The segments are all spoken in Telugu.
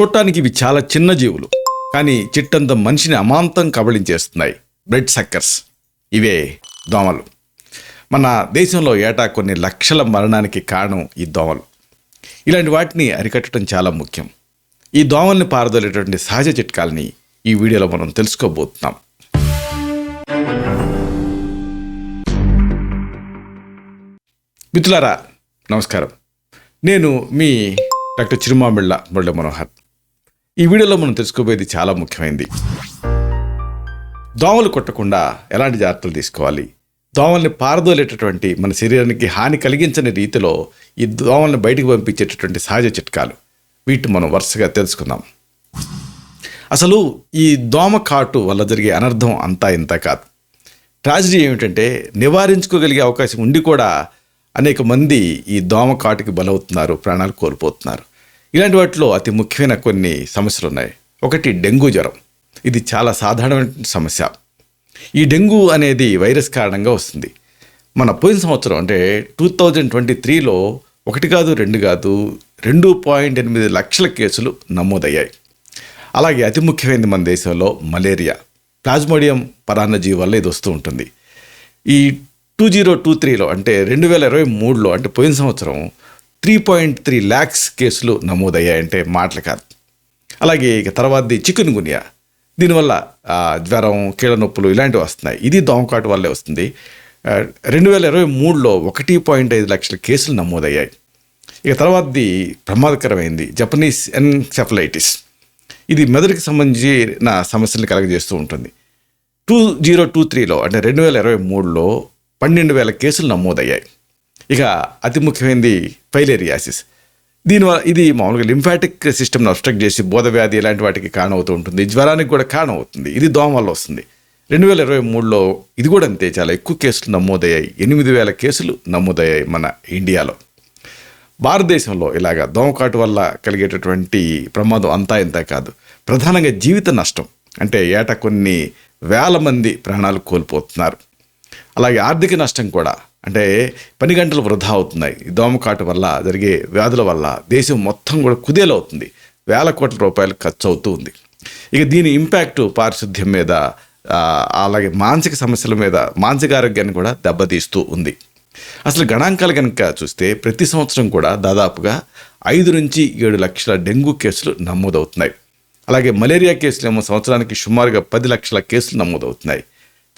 చూడటానికి ఇవి చాలా చిన్న జీవులు. కానీ చిట్టంత మనిషిని అమాంతం కబళించేస్తున్నాయి. Blood suckers. ఇవే దోమలు. మన దేశంలో ఏటా కొన్ని లక్షల మరణానికి కారణం ఈ దోమలు. ఇలాంటి వాటిని అరికట్టడం చాలా ముఖ్యం. ఈ దోమల్ని పారదోలేటువంటి సహజ చిట్కాలని ఈ వీడియోలో మనం తెలుసుకోబోతున్నాం. మిత్రులారా నమస్కారం. నేను మీ డాక్టర్ చిరుమామిళ్ళ మురళీ మనోహర్. ఈ వీడియోలో మనం తెలుసుకోబోయేది చాలా ముఖ్యమైనది దోమలు కొట్టకుండా ఎలాంటి జాగ్రత్తలు తీసుకోవాలి? దోమల్ని పారదోలేటటువంటి మన శరీరానికి హాని కలిగించని రీతిలో ఈ దోమల్ని బయటకు పంపించేటటువంటి సహజ చిట్కాలు. వీటిని మనం వరుసగా తెలుసుకుందాం. అసలు ఈ దోమ కాటు వల్ల జరిగే అనర్థం అంతా ఇంత కాదు. ట్రాజడీ ఏమిటంటే నివారించుకోగలిగే అవకాశం ఉండి కూడా అనేక మంది ఈ దోమ కాటుకి బలవుతున్నారు ప్రాణాలు కోల్పోతున్నారు. ఇలాంటి వాటిలో అతి ముఖ్యమైన కొన్ని సమస్యలు ఉన్నాయి ఒకటి డెంగ్యూ జ్వరం. ఇది చాలా సాధారణమైన సమస్య. ఈ డెంగ్యూ అనేది వైరస్ కారణంగా వస్తుంది. మన పోయిన సంవత్సరం అంటే టూ థౌజండ్ ట్వంటీ త్రీలో ఒకటి కాదు రెండు కాదు రెండు పాయింట్ ఎనిమిది లక్షల కేసులు నమోదయ్యాయి. అలాగే అతి ముఖ్యమైనది మన దేశంలో మలేరియా. ప్లాజ్మోడియం పరాన్నజీవి వల్ల ఇది వస్తూ ఉంటుంది. ఈ టూ జీరో టూ త్రీలో అంటే రెండు వేల ఇరవై మూడులో అంటే పోయిన సంవత్సరం త్రీ పాయింట్ త్రీ ల్యాక్స్ కేసులు నమోదయ్యాయంటే మాటలు కాదు. అలాగే ఇక తర్వాతది చికెన్ గునియా. దీనివల్ల జ్వరం కీళ్ళ నొప్పులు ఇలాంటివి వస్తున్నాయి. ఇది దోమకాటు వల్లే వస్తుంది. రెండు వేల ఇరవై మూడులో ఒకటి పాయింట్ ఐదు లక్షల కేసులు నమోదయ్యాయి. ఇక తర్వాతది ప్రమాదకరమైంది. Japanese encephalitis. ఇది మెదడుకి సంబంధించిన సమస్యలను కలగజేస్తూ ఉంటుంది. టూ జీరో టూ త్రీలో అంటే రెండు వేల ఇరవై మూడులో పన్నెండు వేల కేసులు నమోదయ్యాయి. ఇక అతి ముఖ్యమైనది ఫైలేరియాసిస్. దీనివల్ల ఇది మామూలుగా లింఫాటిక్ సిస్టమ్ను అబ్స్ట్రక్ట్ చేసి బోధవ్యాధి ఇలాంటి వాటికి కారణమవుతూ ఉంటుంది. జ్వరానికి కూడా కారణమవుతుంది. ఇది దోమ వల్ల వస్తుంది. రెండు వేల ఇరవై మూడులో ఇది కూడా అంతే చాలా ఎక్కువ కేసులు నమోదయ్యాయి. ఎనిమిది వేల కేసులు నమోదయ్యాయి మన ఇండియాలో. భారతదేశంలో ఇలాగ దోమకాటు వల్ల కలిగేటటువంటి ప్రమాదం అంతా ఇంత కాదు. ప్రధానంగా జీవిత నష్టం. అంటే ఏటా కొన్ని వేల మంది ప్రాణాలు కోల్పోతున్నారు. అలాగే ఆర్థిక నష్టం కూడా అంటే పని గంటలు వృధా అవుతున్నాయి. దోమకాటు వల్ల జరిగే వ్యాధుల వల్ల దేశం మొత్తం కూడా కుదేలవుతుంది వేల కోట్ల రూపాయలు ఖర్చు అవుతూ ఉంది. ఇక దీని ఇంపాక్ట్ పారిశుద్ధ్యం మీద అలాగే మానసిక సమస్యల మీద మానసిక ఆరోగ్యాన్ని కూడా దెబ్బతీస్తూ ఉంది. అసలు గణాంకాలు కనుక చూస్తే ప్రతి సంవత్సరం కూడా దాదాపుగా ఐదు నుంచి ఏడు లక్షల డెంగ్యూ కేసులు నమోదవుతున్నాయి. అలాగే మలేరియా కేసులు ఏమో సంవత్సరానికి సుమారుగా పది లక్షల కేసులు నమోదవుతున్నాయి.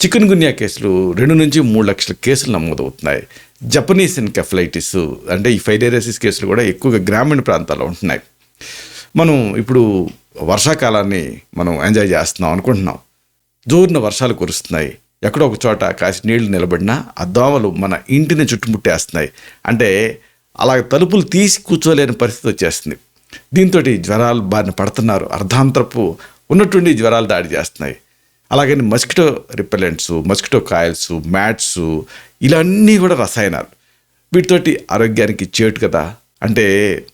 చికెన్ గున్యా కేసులు రెండు నుంచి మూడు లక్షల కేసులు నమోదవుతున్నాయి. జపనీస్ ఎన్కెఫలైటిస్ అంటే ఈ ఫైలేరియసిస్ కేసులు కూడా ఎక్కువగా గ్రామీణ ప్రాంతాల్లో ఉంటున్నాయి. మనం ఇప్పుడు వర్షాకాలాన్ని మనం ఎంజాయ్ చేస్తున్నాం అనుకుంటున్నాం. జోరున వర్షాలు కురుస్తున్నాయి. ఎక్కడో ఒక చోట కాసి నీళ్ళు నిలబడినా ఆ దోమలు మన ఇంటిని చుట్టుముట్టేస్తున్నాయి. అంటే అలా తలుపులు తీసి కూర్చోలేని పరిస్థితి వచ్చేస్తుంది. దీంతో జ్వరాలు బారిన పడుతున్నారు. అర్ధాంతరపు ఉన్నటువంటి జ్వరాలు దాడి చేస్తున్నాయి. అలాగని mosquito repellents mosquito coils mats ఇలాన్నీ కూడా రసాయనాలు. వీటితోటి ఆరోగ్యానికి చేటు కదా. అంటే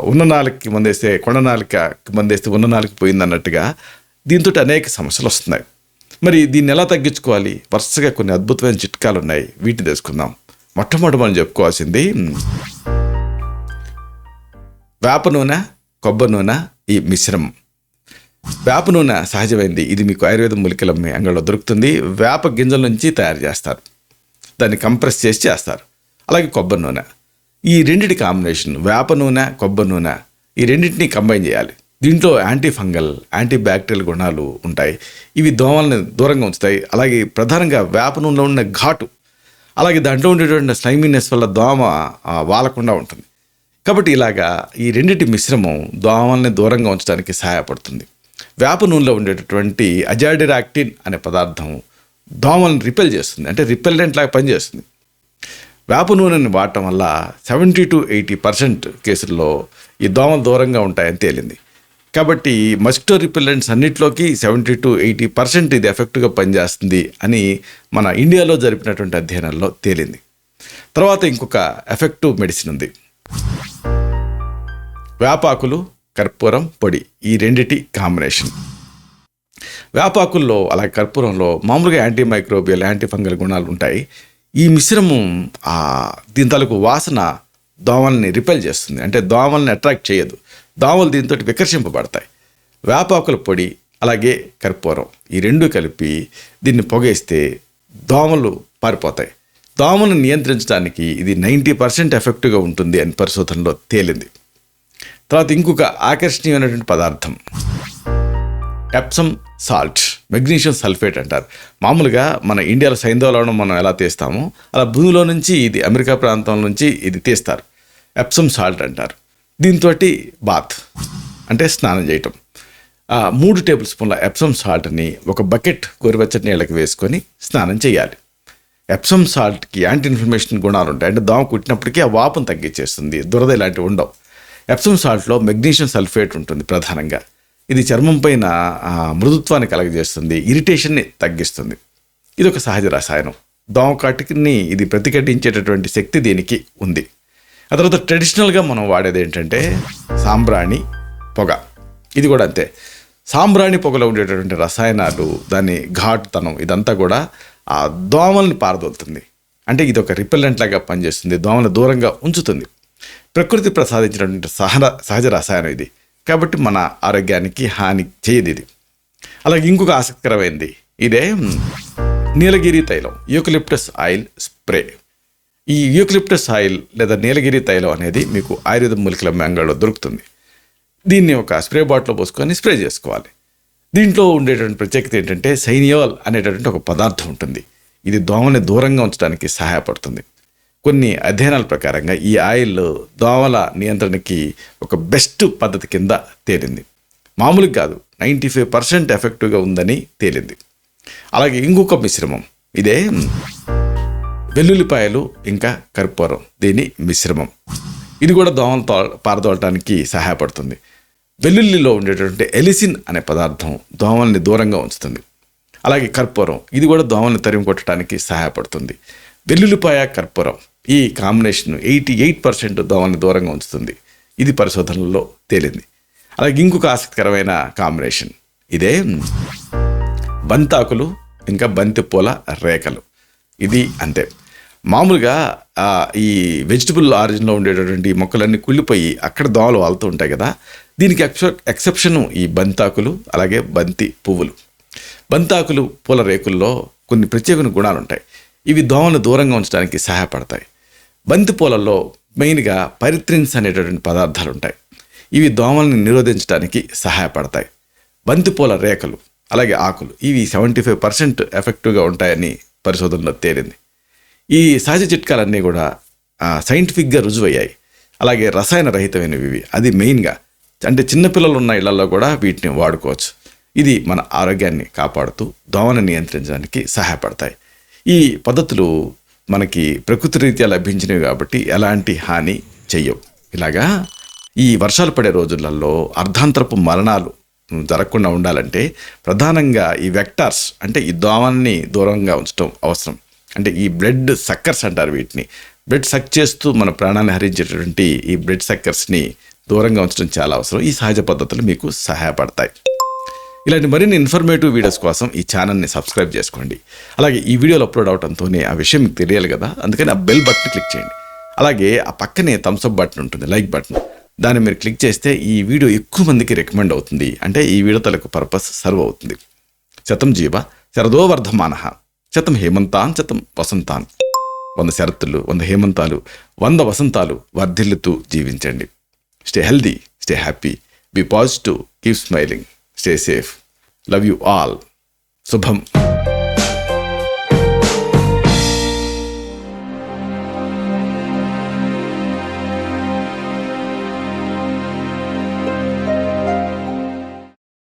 ఉన్న నాలుగుకి మందేస్తే కొండ నాలుకకి మందేస్తే ఉన్న నాలుగు పోయింది అన్నట్టుగా దీంతో అనేక సమస్యలు వస్తున్నాయి. మరి దీన్ని ఎలా తగ్గించుకోవాలి? వరుసగా కొన్ని అద్భుతమైన చిట్కాలు ఉన్నాయి. వీటిని తెలుసుకుందాం. మొట్టమొదటి మనం చెప్పుకోవాల్సింది వేప నూనె కొబ్బరి నూనె ఈ మిశ్రమం. వేప నూనె సహజమైంది. ఇది మీకు ఆయుర్వేద మూలికల మీ దొరుకుతుంది. వేప గింజల నుంచి తయారు చేస్తారు. దాన్ని కంప్రెస్ చేసి చేస్తారు. అలాగే కొబ్బరి నూనె. ఈ రెండిటి కాంబినేషన్ వేప నూనె కొబ్బరి నూనె ఈ రెండింటిని కంబైన్ చేయాలి. దీంట్లో యాంటీ ఫంగల్ యాంటీ బ్యాక్టీరియల్ గుణాలు ఉంటాయి. ఇవి దోమల్ని దూరంగా ఉంచుతాయి. అలాగే ప్రధానంగా వేప నూనెలో ఉన్న ఘాటు అలాగే దాంట్లో ఉండేటువంటి స్లైమీనెస్ వల్ల దోమ వాలకుండా ఉంటుంది. కాబట్టి ఇలాగా ఈ రెండింటి మిశ్రమం దోమల్ని దూరంగా ఉంచడానికి సహాయపడుతుంది. వేప నూనెలో ఉండేటటువంటి అజాడిరాక్టిన్ అనే పదార్థం దోమలను రిపెల్ చేస్తుంది. అంటే రిపెల్లెంట్ లాగా పనిచేస్తుంది. వేప నూనెని వాడటం వల్ల సెవెంటీ టు ఎయిటీ పర్సెంట్ కేసుల్లో ఈ దోమలు దూరంగా ఉంటాయని తేలింది. కాబట్టి మస్కిటో రిపెల్లెంట్స్ అన్నింటిలోకి సెవెంటీ టు ఎయిటీ పర్సెంట్ ఇది ఎఫెక్ట్గా పనిచేస్తుంది అని మన ఇండియాలో జరిపినటువంటి అధ్యయనంలో తేలింది. తర్వాత ఇంకొక ఎఫెక్టివ్ మెడిసిన్ ఉంది. వేపాకులు కర్పూరం పొడి ఈ రెండిటి కాంబినేషన్ వేపాకుల్లో అలాగే కర్పూరంలో మామూలుగా యాంటీ మైక్రోబియల్ యాంటీ ఫంగల్ గుణాలు ఉంటాయి. ఈ మిశ్రమం దీని తాలూకు వాసన దోమల్ని రిపెల్ చేస్తుంది. అంటే దోమల్ని అట్రాక్ట్ చేయదు. దోమలు దీంతో వికర్షింపబడతాయి. వేపాకుల పొడి అలాగే కర్పూరం ఈ రెండు కలిపి దీన్ని పొగేస్తే దోమలు పారిపోతాయి. దోమను నియంత్రించడానికి ఇది నైంటీ పర్సెంట్ ఎఫెక్టివ్గా ఉంటుంది అని పరిశోధనలో తేలింది. తర్వాత ఇంకొక ఆకర్షణీయమైనటువంటి పదార్థం. ఎప్సమ్ సాల్ట్ మెగ్నీషియం సల్ఫేట్ అంటారు. మామూలుగా మన ఇండియాలో సైంధవలవణం మనం ఎలా తీస్తామో అలా భూమిలో నుంచి ఇది అమెరికా ప్రాంతం నుంచి ఇది తీస్తారు. ఎప్సమ్ సాల్ట్ అంటారు. దీంతో బాత్ అంటే స్నానం చేయటం. ఆ, మూడు టేబుల్ స్పూన్ల ఎప్సమ్ సాల్ట్ని ఒక బకెట్ గోరువెచ్చటి నీళ్ళకి వేసుకొని స్నానం చేయాలి. ఎప్సమ్ సాల్ట్కి యాంటీ ఇన్ఫ్లమేషన్ గుణాలు ఉంటాయి అంటే దోమ కుట్టినప్పటికీ ఆ వాపును తగ్గించేస్తుంది. దురద ఇలాంటివి ఉండవు. ఎప్సమ్ సాల్ట్లో మెగ్నీషియం సల్ఫేట్ ఉంటుంది ప్రధానంగా. ఇది చర్మం పైన మృదుత్వాన్ని కలగజేస్తుంది ఇరిటేషన్ని తగ్గిస్తుంది. ఇది ఒక సహజ రసాయనం. దోమకాటిని ఇది ప్రతిఘటించేటటువంటి శక్తి దీనికి ఉంది. ఆ తర్వాత ట్రెడిషనల్గా మనం వాడేది ఏంటంటే సాంబ్రాణి పొగ. ఇది కూడా అంతే. సాంబ్రాణి పొగలో ఉండేటటువంటి రసాయనాలు దాని ఘాటుతనం ఇదంతా కూడా ఆ దోమల్ని పారదోలుతుంది. అంటే ఇది ఒక రిపెల్లెంట్ లాగా పనిచేస్తుంది దోమలు దూరంగా ఉంచుతుంది. ప్రకృతి ప్రసాదించినటువంటి సహన సహజ రసాయనం ఇది. కాబట్టి మన ఆరోగ్యానికి హాని చేయదు ఇది. అలాగే ఇంకొక ఆసక్తికరమైనది ఇదే నీలగిరి తైలం యూకలిప్టస్ ఆయిల్ స్ప్రే. ఈ యూకలిప్టస్ ఆయిల్ లేదా నీలగిరి తైలం అనేది మీకు ఆయుర్వేద మూలికల మ్యాంగోలో దొరుకుతుంది. దీన్ని ఒక స్ప్రే బాటిల్లో పోసుకొని స్ప్రే చేసుకోవాలి. దీంట్లో ఉండేటువంటి ప్రత్యేకత ఏంటంటే సైనియోల్ అనేటటువంటి ఒక పదార్థం ఉంటుంది. ఇది దోమని దూరంగా ఉంచడానికి సహాయపడుతుంది. కొన్ని అధ్యయనాల ప్రకారంగా ఈ ఆయిల్ దోమల నియంత్రణకి ఒక బెస్ట్ పద్ధతి కింద తేలింది. మామూలుగా కాదు నైంటీ ఫైవ్ పర్సెంట్ ఎఫెక్టివ్గా ఉందని తేలింది. అలాగే ఇంకొక మిశ్రమం ఇదే వెల్లుల్లిపాయలు ఇంకా కర్పూరం దీని మిశ్రమం. ఇది కూడా దోమలు తో పారదోలటానికి సహాయపడుతుంది. వెల్లుల్లిలో ఉండేటటువంటి ఎలిసిన్ అనే పదార్థం దోమల్ని దూరంగా ఉంచుతుంది. అలాగే కర్పూరం ఇది కూడా దోమల్ని తరిమి కొట్టడానికి సహాయపడుతుంది. వెల్లుల్లిపాయ కర్పూరం ఈ కాంబినేషన్ ఎయిటీ ఎయిట్ పర్సెంట్ దోమని దూరంగా ఉంచుతుంది. ఇది పరిశోధనలో తేలింది. అలాగే ఇంకొక ఆసక్తికరమైన కాంబినేషన్. ఇదే బంతాకులు ఇంకా బంతి పూల రేఖలు. ఇది అంతే. మామూలుగా ఈ వెజిటబుల్ ఆరిజిన్లో ఉండేటటువంటి మొక్కలన్నీ కుళ్ళిపోయి అక్కడ దోమలు వాళ్తూ ఉంటాయి కదా. దీనికి ఎక్సె ఎక్సెప్షను ఈ బంతాకులు అలాగే బంతి పువ్వులు. బంతాకులు పూల రేకుల్లో కొన్ని ప్రత్యేక గుణాలు ఉంటాయి ఇవి దోమను దూరంగా ఉంచడానికి సహాయపడతాయి. బంతిపూలలో మెయిన్గా పరిత్రిన్స్ అనేటటువంటి పదార్థాలు ఉంటాయి ఇవి దోమల్ని నిరోధించడానికి సహాయపడతాయి. బంతిపూల రేఖలు అలాగే ఆకులు ఇవి సెవెంటీ ఫైవ్ పర్సెంట్ ఎఫెక్టివ్గా ఉంటాయని పరిశోధనలో తేలింది. ఈ సహజ చిట్కాలన్నీ కూడా సైంటిఫిక్గా రుజువయ్యాయి. అలాగే రసాయన రహితమైనవి ఇవి. అది మెయిన్గా అంటే చిన్నపిల్లలు ఉన్న ఇళ్ళలో కూడా వీటిని వాడుకోవచ్చు. ఇది మన ఆరోగ్యాన్ని కాపాడుతూ దోమను నియంత్రించడానికి సహాయపడతాయి. ఈ పద్ధతులు మనకి ప్రకృతి రీత్యా లభించినవి కాబట్టి ఎలాంటి హాని చెయ్యవు. ఇలాగా ఈ వర్షాలు పడే రోజులలో అర్ధాంతరపు మరణాలు జరగకుండా ఉండాలంటే ప్రధానంగా ఈ వెక్టార్స్ అంటే ఈ దోమల్ని దూరంగా ఉంచడం అవసరం. అంటే ఈ బ్లడ్ సక్కర్స్ అంటారు వీటిని. బ్లడ్ సక్ చేస్తూ మన ప్రాణాన్ని హరించేటటువంటి ఈ బ్లడ్ సక్కర్స్ని దూరంగా ఉంచడం చాలా అవసరం. ఈ సహజ పద్ధతులు మీకు సహాయపడతాయి. ఇలాంటి మరిన్ని ఇన్ఫర్మేటివ్ వీడియోస్ కోసం ఈ ఛానల్ని సబ్స్క్రైబ్ చేసుకోండి. అలాగే ఈ వీడియోలు అప్లోడ్ అవడంతోనే ఆ విషయం మీకు తెలియాలి కదా? అందుకని ఆ బెల్ బటన్ క్లిక్ చేయండి. అలాగే ఆ పక్కనే థమ్స్అప్ బటన్ ఉంటుంది లైక్ బటన్ దాన్ని మీరు క్లిక్ చేస్తే ఈ వీడియో ఎక్కువ మందికి రికమెండ్ అవుతుంది. అంటే ఈ వీడియో తలకు పర్పస్ సర్వ్ అవుతుంది. శతం జీవ శరదో వర్ధమాన. శతం హేమంతాన్ శతం వసంతాన్. వంద శరత్తులు వంద హేమంతాలు వంద వసంతాలు వర్ధిల్లుతూ జీవించండి. Stay healthy stay happy be positive keep smiling Stay safe. Love you all. Subham.